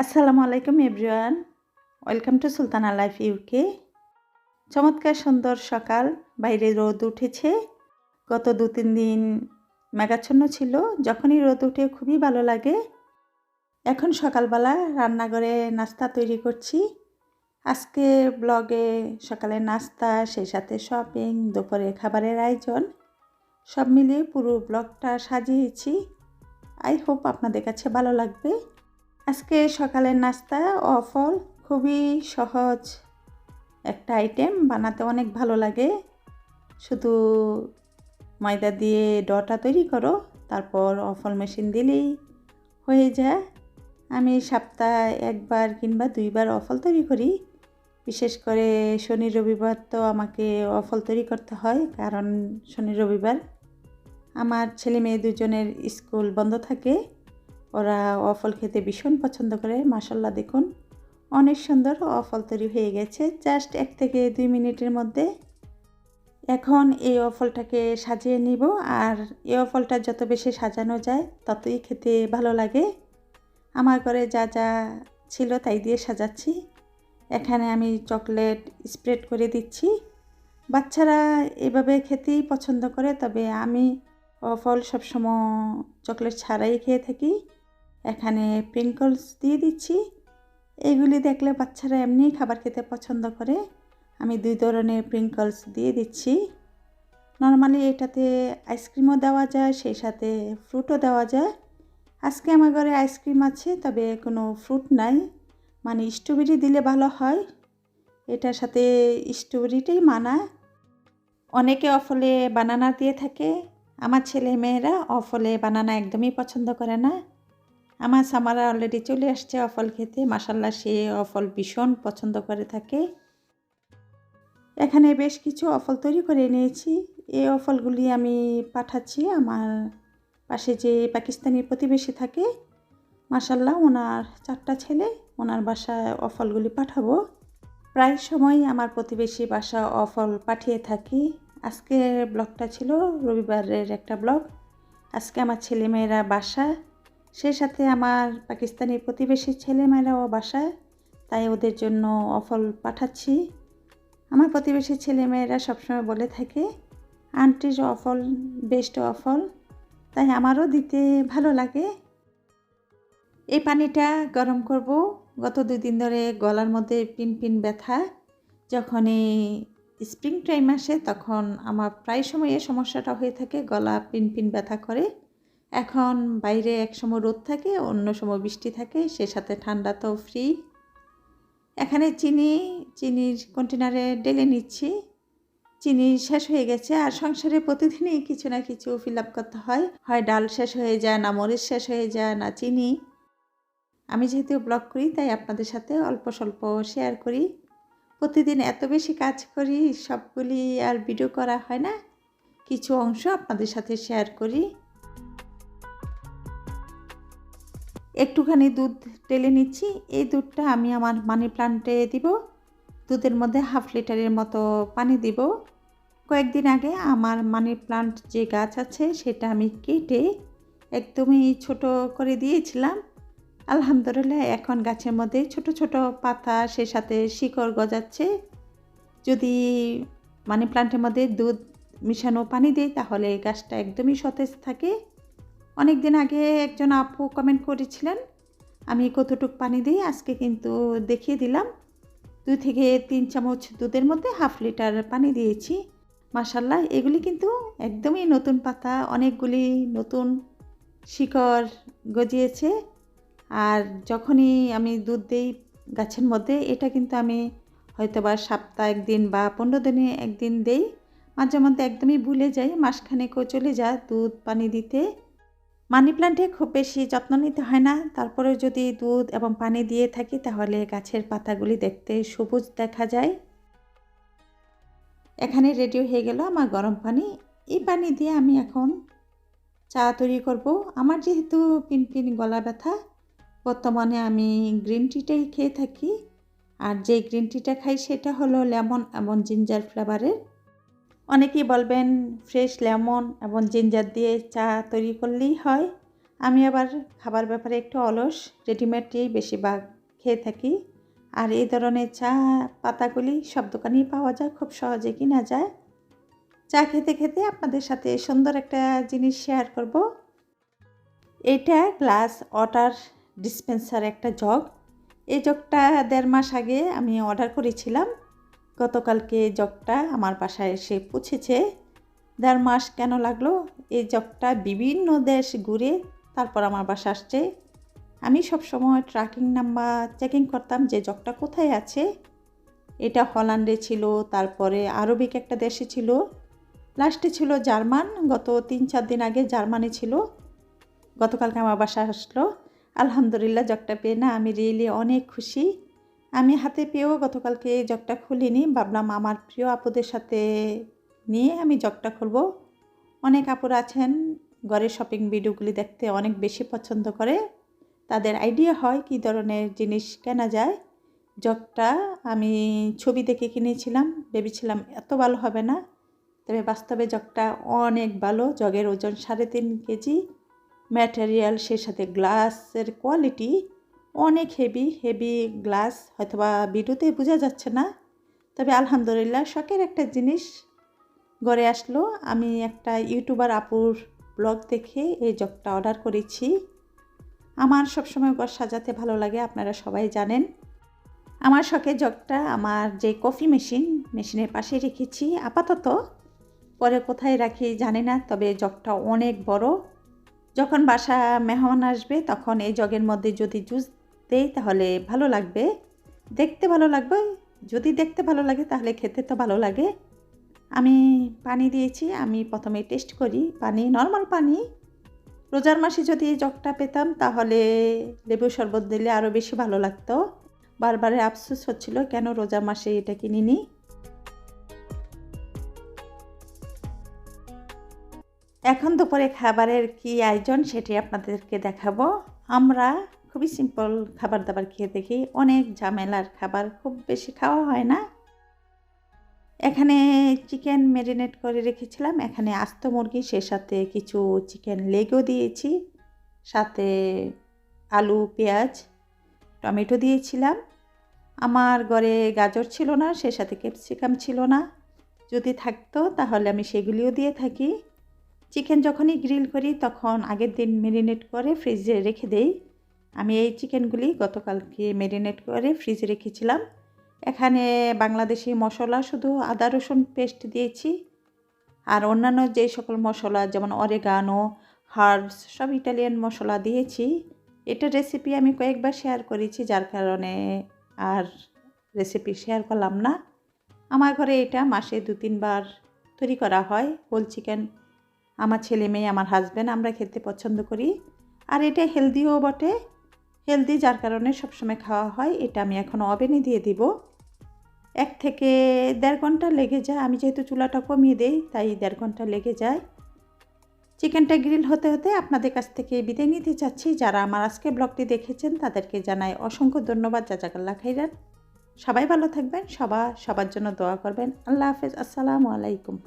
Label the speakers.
Speaker 1: আসসালামু আলাইকুম everyone. Welcome to Sultana life UK. চমৎকার সুন্দর সকাল। বাইরে রোদ উঠেছে। গত দু তিন দিন মেঘাচ্ছন্ন ছিল। যখনই রোদ উঠে খুবই ভালো লাগে। এখন সকালবেলা রান্নাঘরে নাস্তা তৈরি করছি। আজকে ব্লগে সকালে নাস্তা, সেই সাথে শপিং দুপুরে খাবারের আয়োজন। সব মিলিয়ে পুরো ব্লগটা সাজিয়েছি। আই হোপ আপনাদের কাছে ভালো লাগবে। আজকে সকালের নাস্তা অফল খুবই সহজ একটা আইটেম বানাতে অনেক ভালো লাগে। শুধু ময়দা দিয়ে ডটা তৈরি করো, তারপর অফল মেশিন দিলেই হয়ে যায়। আমি সপ্তাহে একবার কিংবা দুইবার অফল তৈরি করি। বিশেষ করে শনি, রবিবার তো আমাকে অফল তৈরি করতে হয়, কারণ শনি, রবিবার আমার ছেলে মেয়ে দুজনের স্কুল বন্ধ থাকে। ওরা অফল খেতে ভীষণ পছন্দ করে মাসাল্লাহ দেখুন। অনেক সুন্দর অফল তৈরি হয়ে গেছে জাস্ট এক থেকে দুই মিনিটের মধ্যে। এখন এই অফলটাকে সাজিয়ে নিব, আর এই অফলটা যত বেশি সাজানো যায়, ততই খেতে ভালো লাগে। আমার ঘরে যা যা ছিল তাই দিয়ে সাজাচ্ছি। এখানে আমি চকলেট স্প্রেড করে দিচ্ছি। বাচ্চারা এভাবে খেতেই পছন্দ করে, তবে আমি ফল সবসময় চকলেট ছাড়াই খেয়ে থাকি। এখানে প্রিঙ্কলস দিয়ে দিচ্ছি। এগুলি দেখলে বাচ্চারা এমনি খাবার খেতে পছন্দ করে। আমি দুই ধরনের প্রিঙ্কলস দিয়ে দিচ্ছি। নর্মালি এটাতে আইসক্রিমও দেওয়া যায়, সেই সাথে ফ্রুটও দেওয়া যায়। আজকে আমার ঘরে আইসক্রিম আছে, তবে কোনো ফ্রুট নাই। মানে স্ট্রবেরি দিলে ভালো হয়। এটার সাথে স্ট্রবেরিটাই মানায় অনেকে অফলে বানানা দিয়ে থাকে। আমার ছেলে মেয়েরা অফলে বানানা একদমই পছন্দ করে না। আমার সামারা অলরেডি চলে আসছে অফল খেতে। মাসাল্লা সে অফল ভীষণ পছন্দ করে থাকে। এখানে বেশ কিছু অফল তৈরি করে নিয়েছি এই অফলগুলি আমি পাঠাচ্ছি আমার পাশে যে পাকিস্তানি প্রতিবেশী থাকে। মাসাল্লাহ ওনার চারটা ছেলে, ওনার বাসায় অফলগুলি পাঠাবো। প্রায় সময় আমার প্রতিবেশী বাসা অফল পাঠিয়ে থাকি। আজকের ব্লগটা ছিল রবিবারের একটা ব্লগ। আজকে আমার ছেলেমেয়েরা বাসা সে সাথে আমার পাকিস্তানি প্রতিবেশী ছেলেমেয়েরাও বাসায়, তাই ওদের জন্য অফল পাঠাচ্ছি। আমার প্রতিবেশী ছেলেমেয়েরা সবসময় বলে থাকে, আন্টির অফল বেস্ট অফল তাই আমারও দিতে ভালো লাগে। এই পানিটা গরম করব। গত দুই দিন ধরে গলার মধ্যে পিন পিন ব্যথা। যখনই স্প্রিং টাইম আসে, তখন আমার প্রায় সময় এই সমস্যাটা হয়ে থাকে, গলা পিন পিন ব্যথা করে। এখন বাইরে এক সময় রোদ থাকে, অন্য সময় বৃষ্টি থাকে, সে সাথে ঠান্ডা তো ফ্রি এখানে চিনি, চিনির কন্টেনারে ডেলে নিচ্ছি। চিনি শেষ হয়ে গেছে আর সংসারে প্রতিদিনই কিছু না কিছু ফিল আপ করতে হয়। হয় ডাল শেষ হয়ে যায়, না মরিচ শেষ হয়ে যায়, না চিনি। আমি যেহেতু ব্লগ করি, তাই আপনাদের সাথে অল্প স্বল্প শেয়ার করি। প্রতিদিন এত বেশি কাজ করি, সবগুলি আর ভিডিও করা হয় না। কিছু অংশ আপনাদের সাথে শেয়ার করি। একটুখানি দুধ টেলে নিচ্ছি। এই দুধটা আমি আমার মানি প্লান্টে দিব। দুধের মধ্যে হাফ লিটারের মতো পানি দিব। কয়েকদিন আগে আমার মানি প্লান্ট যে গাছ আছে সেটা আমি কেটে একদমই ছোট করে দিয়েছিলাম। আলহামদুলিল্লাহ এখন গাছের মধ্যে ছোট ছোট পাতা সে সাথে শিকড় গজাচ্ছে। যদি মানি প্লান্টের মধ্যে দুধ মিশানো পানি দিই তাহলে গাছটা একদমই সতেজ থাকে। অনেক দিন আগে একজন আপু কমেন্ট করেছিলেন, আমি কতটুক পানি দিই আজকে কিন্তু দেখিয়ে দিলাম। দুই থেকে তিন চামচ দুধের মধ্যে হাফ লিটার পানি দিয়েছি। মাসাল্লাহ এগুলি কিন্তু একদমই নতুন পাতা, অনেকগুলি নতুন শিকড় গজিয়েছে। আর যখনই আমি দুধ দিই গাছের মধ্যে, এটা কিন্তু আমি হয়তো বা সপ্তাহ একদিন বা পনেরো দিনে একদিন দেই। মাঝে মধ্যে একদমই ভুলে যাই, মাসখানেকও চলে যায় দুধ পানি দিতে। মানি প্ল্যান্টে খুব বেশি যত্ন নিতে হয় না। তারপরে যদি দুধ এবং পানি দিয়ে থাকি, তাহলে গাছের পাতাগুলি দেখতে সবুজ দেখা যায়। এখানে রেডি হয়ে গেল আমার গরম পানি। এই পানি দিয়ে আমি এখন চা তৈরি করব। আমার যেহেতু পিন পিন গলা ব্যথা, বর্তমানে আমি গ্রিন টিটাই খেয়ে থাকি। আর যে গ্রিন টিটা খাই, সেটা হলো লেমন এবং জিঞ্জার ফ্লেভারের অনেকেই বলবেন ফ্রেশ লেমন এবং জিঞ্জার দিয়ে চা তৈরি করলেই হয়। আমি আবার খাবার ব্যাপারে একটু অলস রেডিমেডই বেশিরভাগ খেয়ে থাকি। আর এই ধরনের চা পাতাগুলি সব দোকানেই পাওয়া যায়, খুব সহজে কিনা যায়। চা খেতে খেতে আপনাদের সাথে সুন্দর একটা জিনিস শেয়ার করব। এটা গ্লাস ওয়াটার ডিসপেন্সার একটা জগ এই জগটা দেড় মাস আগে আমি অর্ডার করেছিলাম। গতকালকে জগটা আমার বাসায় এসে পৌঁছেছে। দেড় মাস কেন লাগল? এই জগটা বিভিন্ন দেশ ঘুরে তারপর আমার বাসা আসছে। আমি সব সময় ট্র্যাকিং নাম্বার চেকিং করতাম যে জগটা কোথায় আছে। এটা হল্যান্ডে ছিল, তারপরে আরবিক একটা দেশে ছিল। লাস্টে ছিল জার্মান, গত তিন চার দিন আগে জার্মানি ছিল। গতকালকে আমার বাসা আসলো। আলহামদুলিল্লাহ জগটা পেয়ে না আমি রিয়েলি অনেক খুশি। আমি হাতে পেয়েও গতকালকে এই জগটা খুলিনি। ভাবলাম আমার প্রিয় আপুদের সাথে নিয়ে আমি জগটা খুলবো। অনেক আপুর আছেন, ঘরের শপিং ভিডিওগুলি দেখতে অনেক বেশি পছন্দ করে। তাদের আইডিয়া হয় কী ধরনের জিনিস কেনা যায়। জগটা আমি ছবি দেখে কিনেছিলাম, ভেবেছিলাম এত ভালো হবে না। তবে বাস্তবে জগটা অনেক ভালো, জগের ওজন সাড়ে তিন কেজি। ম্যাটেরিয়াল সেই সাথে গ্লাসের কোয়ালিটি অনেক হেভি হেভি গ্লাস হয়তোবা ভিডিওতে বোঝা যাচ্ছে না। তবে আলহামদুলিল্লাহ শখের একটা জিনিস গড়ে আসলো। আমি একটা ইউটিউবার আপুর ব্লগ দেখে এই জগটা অর্ডার করেছি। আমার সবসময় ঘর সাজাতে ভালো লাগে, আপনারা সবাই জানেন। আমার শখের জগটা আমার যে কফি মেশিন মেশিনের পাশে রেখেছি। আপাতত পরে কোথায় রাখি জানি না, তবে জগটা অনেক বড়। যখন বাসা মেহমান আসবে, তখন এই জগের মধ্যে যদি জুস দেই তাহলে ভালো লাগবে। দেখতে ভালো লাগবে। যদি দেখতে ভালো লাগে তাহলে খেতে তো ভালো লাগে। আমি পানি দিয়েছি, আমি প্রথমে টেস্ট করি। পানি নর্মাল পানি। রোজার মাসে যদি জগটা পেতাম তাহলে লেবু শরবত দিলে আরও বেশি ভালো লাগতো। বারবারে আফসোস হচ্ছিল, কেন রোজার মাসে এটা কিনিনি এখন দুপুরে খাবারের কি আয়োজন সেটি আপনাদেরকে দেখাবো। আমরা খুবই সিম্পল খাবার দাবার খেয়ে দেখি অনেক ঝামেলার খাবার, খুব বেশি খাওয়া হয় না। এখানে চিকেন ম্যারিনেট করে রেখেছিলাম, এখানে আস্ত মুরগি, সে সাথে কিছু চিকেন লেগও দিয়েছি, সাথে আলু, পেঁয়াজ, টমেটো দিয়েছিলাম। আমার ঘরে গাজর ছিল না, সে সাথে ক্যাপসিকাম ছিল না। যদি থাকতো তাহলে আমি সেগুলিও দিয়ে থাকি। চিকেন যখনই গ্রিল করি তখন আগের দিন ম্যারিনেট করে ফ্রিজে রেখে দেই। আমি এই চিকেনগুলি গতকালকে ম্যারিনেট করে ফ্রিজে রেখেছিলাম। এখানে বাংলাদেশি মশলা শুধু আদা, রসুন পেস্ট দিয়েছি আর অন্যান্য যে সকল মশলা যেমন অরেগানো, হার্বস, সব ইটালিয়ান মশলা দিয়েছি। এটা রেসিপি আমি কয়েকবার শেয়ার করেছি, যার কারণে আর রেসিপি শেয়ার করলাম না। আমার ঘরে এটা মাসে দু, তিনবার তৈরি করা হয় হোল চিকেন আমার ছেলে মেয়ে, আমার হাজব্যান্ড আমরা খেতে পছন্দ করি। আর এটা হেলদিও বটে। হেলদি যার কারণে সবসময় খাওয়া হয়, এটা আমি এখন ওভেনে দিয়ে দিব। এক থেকে দেড় ঘণ্টা লেগে যায়। আমি যেহেতু চুলাটা কমিয়ে দেই, তাই দেড় ঘণ্টা লেগে যায়। চিকেনটা গ্রিল হতে হতে আপনাদের কাছ থেকে বিদায় নিতে চাচ্ছি। যারা আমার আজকে ব্লগটি দেখেছেন, তাদেরকে জানাই অসংখ্য ধন্যবাদ। জাজাকাল্লা খাইরান। সবাই ভালো থাকবেন, সবার সবার জন্য দোয়া করবেন। আল্লাহ হাফেজ। আসসালামু আলাইকুম।